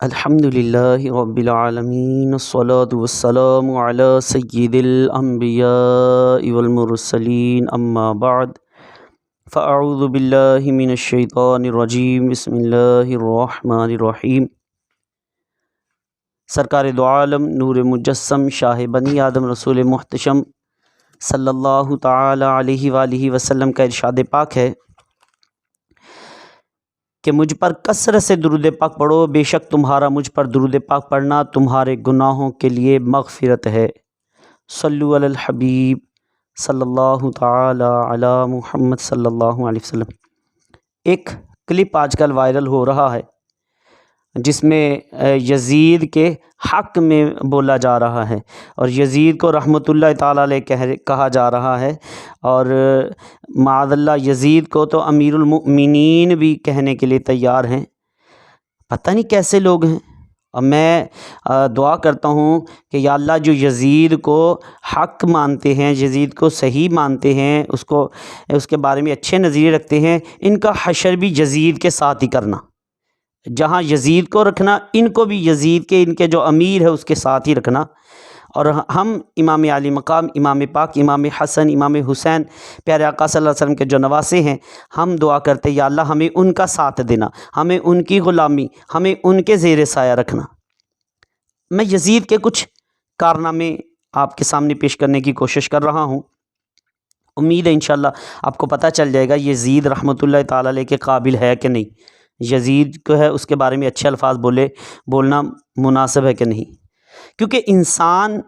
अल्हम्दुलिल्लाहि रब्बिल आलमीन अस्सलातु वस्सलामु अला सय्यिदिल अंबिया वल मुरसलीन अम्मा बाद फ़अऊज़ु बिल्लाहि मिनश शैतानिर रजीम बिस्मिल्लाहिर रहमानिर रहीम सरकार दो आलम नूर मुजस्सम शाह बनी आदम रसूल मुहतशम सल्लल्लाहु ताला अलैहि वसल्लम का इरशाद पाक है कि मुझ पर कसरत से दुरुद पाक पढ़ो। बेशक तुम्हारा मुझ पर दुरुद पाक पढ़ना तुम्हारे गुनाहों के लिए मगफ़िरत है। सल्लु अलल हबीब सल्लल्लाहु ताला अला मुहम्मद सल्लल्लाहु अलैहि वसल्लम। एक क्लिप आजकल वायरल हो रहा है। जिसमें यज़ीद के हक़ में बोला जा रहा है। और यज़ीद को रहमतुल्लाह ताला कह, कहा जा रहा है। और, मादल्ला, यज़ीद को तो अमीरुलमुमिनीन भी कहने के लिए तैयार हैं। पता नहीं कैसे लोग हैं। और मैं दुआ करता हूँ कि या जो यज़ीद को हक़ मानते हैं, यज़ीद को सही मानते हैं, उसको, उसके बारे में अच्छे नज़रिए रखते हैं, इनका हशर भी यज़ीद के साथ ही करना। जहाँ यज़ीद को रखना, इनको भी यज़ीद के, इनके जो अमीर है, उसके साथ ही रखना। और हम इमाम आली मकाम, इमाम पाक, इमाम हसन, इमाम हुसैन, प्यारे आका सल्लल्लाहु अलैहि वसल्लम के जो नवासे हैं, हम दुआ करते या अल्लाह हमें उनका साथ देना, हमें उनकी ग़ुलामी, हमें उनके ज़ेर साया रखना। मैं यज़ीद के कुछ कारनामे आपके सामने पेश करने की कोशिश कर रहा हूँ। उम्मीद है इन आपको पता चल जाएगा, यज़ीद रहमतुल्लाह ताला के काबिल है कि नहीं। यज़ीद को है, उसके बारे में अच्छे अल्फाज बोले, बोलना मुनासिब है कि नहीं? क्योंकि इंसान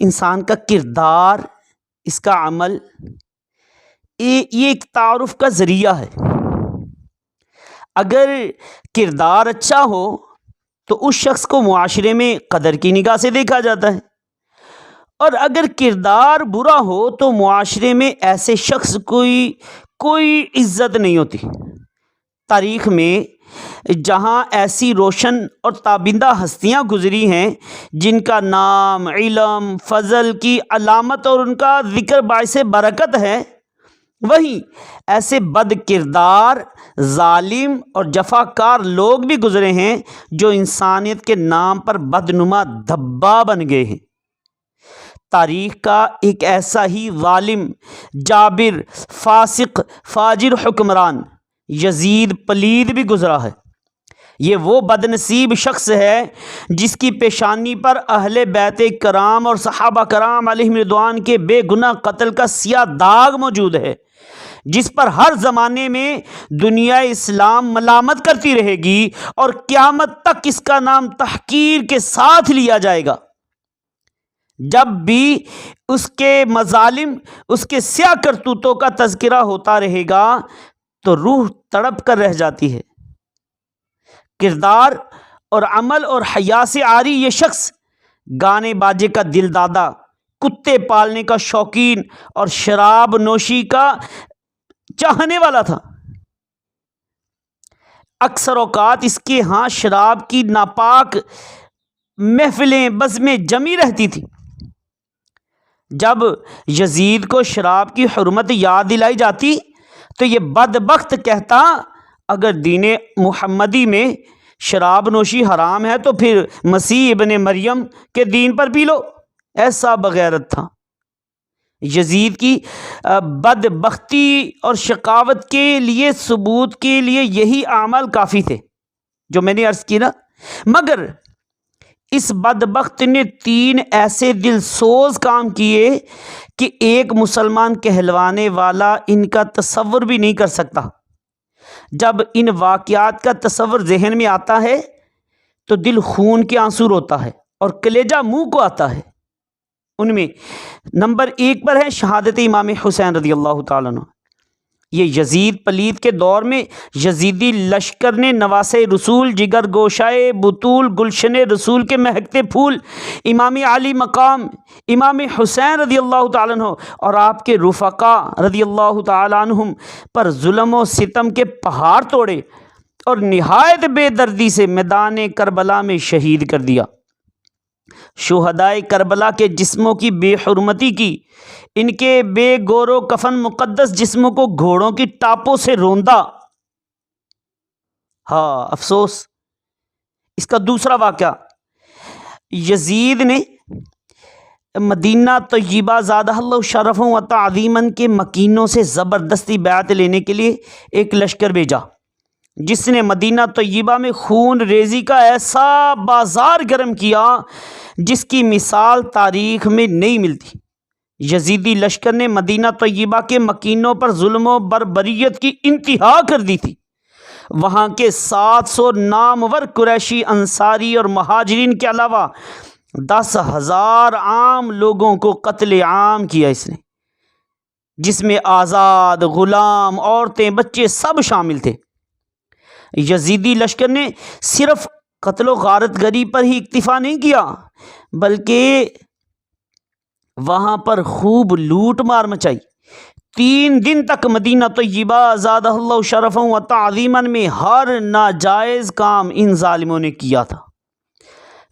इंसान का किरदार, इसका अमल, ये एक तारुफ का ज़रिया है। अगर किरदार अच्छा हो तो उस शख्स को मुआशरे में कदर की निगाह से देखा जाता है। और अगर किरदार बुरा हो तो मुआशरे में ऐसे शख्स कोई कोई इज़्ज़त नहीं होती। तारीख़ में जहाँ ऐसी रोशन और ताबिंदा हस्तियाँ गुज़री हैं, जिनका नाम, इलम, फ़ज़ल की अलामत और उनका ज़िक्र बायस बरकत है, वहीं ऐसे बद किरदार ालिम और जफाकार लोग भी गुज़रे हैं, जो इंसानियत के नाम पर बदनुमा धब्बा बन गए हैं। तारीख़ का एक ऐसा ही ालिम जाबिर, फासिक, फाजिर हुक्मरान यजीद पलीद भी गुज़रा है। ये वो बदनसीब शख्स है जिसकी पेशानी पर अहल बैत कराम और सहाबा कराम अलमरदान के बेगुना कत्ल का सिया दाग मौजूद है, जिस पर हर ज़माने में दुनिया इस्लाम मलामत करती रहेगी और क़्यामत तक इसका नाम तहकीर के साथ लिया जाएगा। जब भी उसके मजालिम, उसके स्या करतूतों का तस्करा होता रहेगा तो रूह तड़प कर रह जाती है। किरदार और अमल और हया से आरी ये शख्स गाने बाजे का दिलदादा कुत्ते पालने का शौकीन और शराब नोशी का चाहने वाला था। अक्सर अवकात इसके यहाँ शराब की नापाक महफिलें बज़में जमी रहती थी। जब यजीद को शराब की हरमत याद दिलाई जाती तो ये बदबख्त कहता, अगर दीन मुहम्मदी में शराब नोशी हराम है तो फिर मसीह इबन मरियम के दीन पर पी लो। ऐसा बगैरत था। यजीद की बदबख्ती और शकावत के लिए, सबूत के लिए यही आमल काफ़ी थे, जो मैंने अर्ज़ की ना। मगर इस बदबख्त ने तीन ऐसे दिलसोज काम किए कि एक मुसलमान कहलवाने वाला इनका तस्वर भी नहीं कर सकता। जब इन वाक़ात का तस्वर जहन में आता है तो दिल खून के आँसू रोता है और कलेजा मुँह को आता है। उनमें नंबर एक पर है शहादत इमाम हुसैन रदी अल्लाह तु ये यजीद पलीद के दौर में यजीदी लश्कर ने नवास रसूल, जिगर गोशाए बतूल, गुलशन रसूल के महकते फूल, इमाम आली मकाम, इमाम हुसैन रदी अल्लाह तु और आपके रुफ़ा रदी अल्लाह तुम पर जुल्म सितम के पहाड़ तोड़े और नहायत बेदर्दी से मैदान करबला में शहीद कर दिया। शहदाय करबला के जिस्मों की बेहरमती की। इनके बेगोरो कफन मुकद्दस जिस्मों को घोड़ों की टापों से रोंदा। हाँ अफसोस। इसका दूसरा वाक़ यजीद ने मदीना तय्यबा ज़्यादा शरफ़ व तज़ीमन के मकीनों से ज़बरदस्ती बैत लेने के लिए एक लश्कर भेजा। जिसने मदीना तय्यबा में खून रेजी का ऐसा बाज़ार गर्म किया जिसकी मिसाल तारीख़ में नहीं मिलती। यजीदी लश्कर ने मदीना तय्यबा के मकीनों पर जुल्म बरबरीत की इंतहा कर दी थी। वहाँ के सात सौ नामवर कुरैशी अंसारी और महाजरीन के अलावा दस हज़ार आम लोगों को कत्ल आम किया इसने, जिसमें आज़ाद ग़ुलाम औरतें, बच्चे सब शामिल थे। यजीदी लश्कर ने सिर्फ़ कत्ल गारत गरी पर ही इक्तफ़ा नहीं किया, बल्कि वहाँ पर खूब लूट मार मचाई। तीन दिन तक मदीना तय्यबा ज़ादा शरफ़ व तज़ीमन में हर नाजायज़ काम इन ालिमों ने किया था।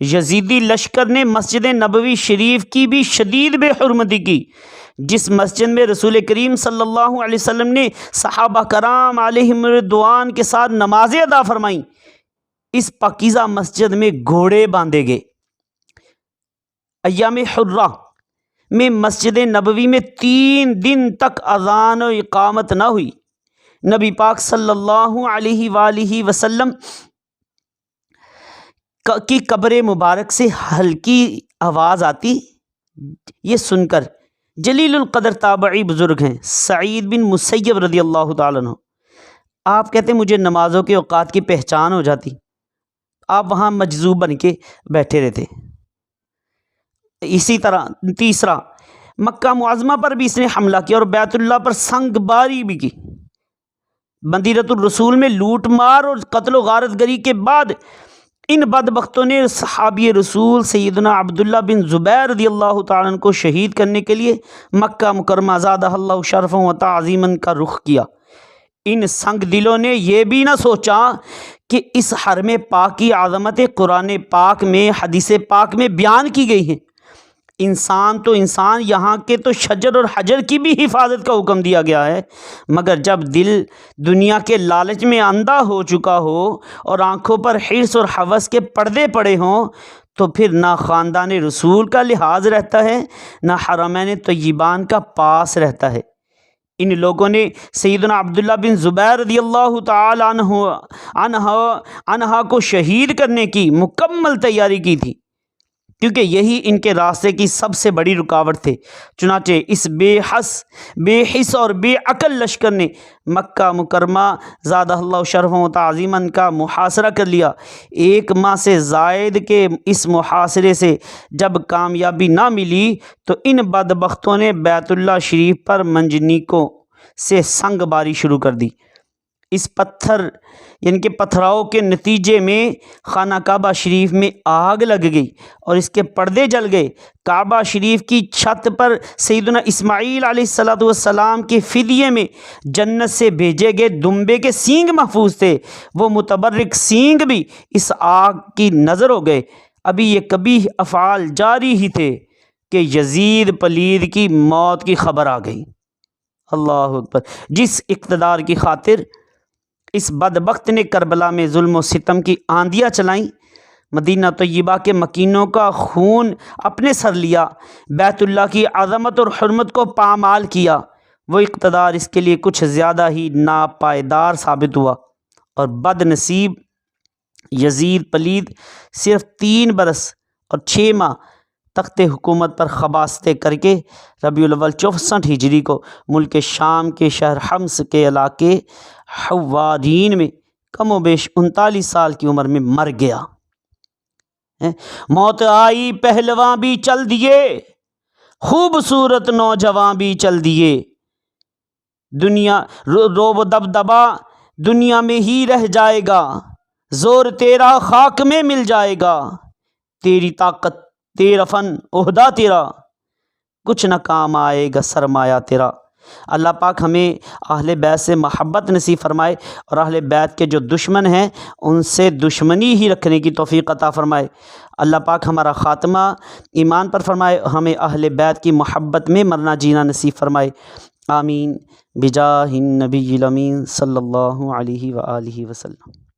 यजीदी लश्कर ने मस्जिद नबवी शरीफ की भी शदीद बेहरमती की। जिस मस्जिद में रसूल करीम सल्लल्लाहु अलैहि वसल्लम ने सहाबा कराम आलमरदवान के साथ नमाजें अदा फरमाई, इस पकीज़ा मस्जिद में घोड़े बांधे गए। अयाम हुर्रा में मस्जिद नबवी में तीन दिन तक अजान व इकामत न हुई। नबी पाक सल्लल्लाहु अलैहि वसल्लम की कब्र मुबारक से हल्की आवाज़ आती, ये सुनकर जलीलकदर ताबई बुज़ुर्ग हैं, सईद बिन मुसैब रदी अल्लाह तु आप कहते मुझे नमाज़ों के अवकात की पहचान हो जाती। आप वहाँ मजजूब बन के बैठे रहते। इसी तरह, तीसरा, मक्का मुआज़मा पर भी इसने हमला किया और बैतुल्ला पर संगबारी भी की। मंदिरतुलरसूल में लूट मार और कत्ल गारत गरी के बाद इन बदबख्तों ने सहाबी रसूल सैदना अब्दुल्ला बिन ज़ुबैर रदी अल्लाह तन को शहीद करने के लिए मक्का मुकरमा ज़ादा शरफ़ व तज़ीमन का रुख किया। इन संग दिलों ने यह भी ना सोचा कि इस हरम पाक की आज़मत कुरान पाक में, हदीस पाक में बयान की गई है। इंसान तो इंसान, यहाँ के तो शजर और हजर की भी हिफाजत का हुक्म दिया गया है। मगर जब दिल दुनिया के लालच में अंधा हो चुका हो और आँखों पर हिरस और हवस के पर्दे पड़े हों तो फिर ना ख़ानदान रसूल का लिहाज रहता है, ना हरमैन तय्यबान का पास रहता है। इन लोगों ने सैदना अब्दुल्ला बिन ज़ुबैर रदी अल्लाह तहा को शहीद करने की मुकम्मल तैयारी की थी। क्योंकि यही इनके रास्ते की सबसे बड़ी रुकावट थे। चुनाचे इस बेहस, बेहिस और बेअकल लश्कर ने मक्का मुकरमा ज़्यादा शरफ़ तज़ीमन का मुहासरा कर लिया। एक माह से जायद के इस मुहासरे से जब कामयाबी ना मिली तो इन बदबख्तों ने बैतुल्ला शरीफ पर मंजनीकों से संग बारी शुरू कर दी। इस पत्थर, यानी कि पथराव के नतीजे में खाना काबा शरीफ में आग लग गई और इसके पर्दे जल गए। काबा शरीफ की छत पर सैदना इस्माईल सलाम के फ़िदिये में जन्नत से भेजे गए दुम्बे के सींग महफूज थे। वो मुतबरक सींग भी इस आग की नज़र हो गए। अभी ये कभी अफ़ाल जारी ही थे कि यजीद पलीद की मौत की खबर आ गई। अल्लाह अकबर। जिस इकतदार की खातिर इस बदबख्त ने करबला में जुल्म सितम की आंधियाँ चलाईं। मदीना तय्यबा के मकीनों का खून अपने सर लिया। बैतुल्ला की अज़मत और हरमत को पामाल किया। वो इकतदार इसके लिए कुछ ज़्यादा ही नापायदार साबित हुआ और बदनसीब यजीद पलीद सिर्फ़ तीन बरस और छः माह तख्त हुकूमत पर खबास्ते करके रबी अव्वल चौसठ हिजरी को मुल्क शाम के शहर हम्स के इलाके हवारीन में कम बेश उनतालीस साल की उम्र में मर गया। मौत आई पहलवा भी चल दिए खूबसूरत नौजवान भी चल दिए। दुनिया रो, रोब दबदबा दुनिया में ही रह जाएगा ज़ोर तेरा खाक में मिल जाएगा तेरी ताकत तेरा फन उहदा तेरा। कुछ न काम आएगा सरमाया तेरा। अल्लाह पाक हमें अहल बैत से महब्बत नसीब फरमाए और अहल बैत के जो दुश्मन हैं, उनसे दुश्मनी ही रखने की तोफ़ी अता फ़रमाए। अल्लाह पाक हमारा ख़ात्मा ईमान पर फरमाए हमें अहल बैत की महब्बत में मरना जीना नसीब फरमाए। आमीन। बिजा नबी अमीन सल्लल्लाहु अलैहि वसल्लम।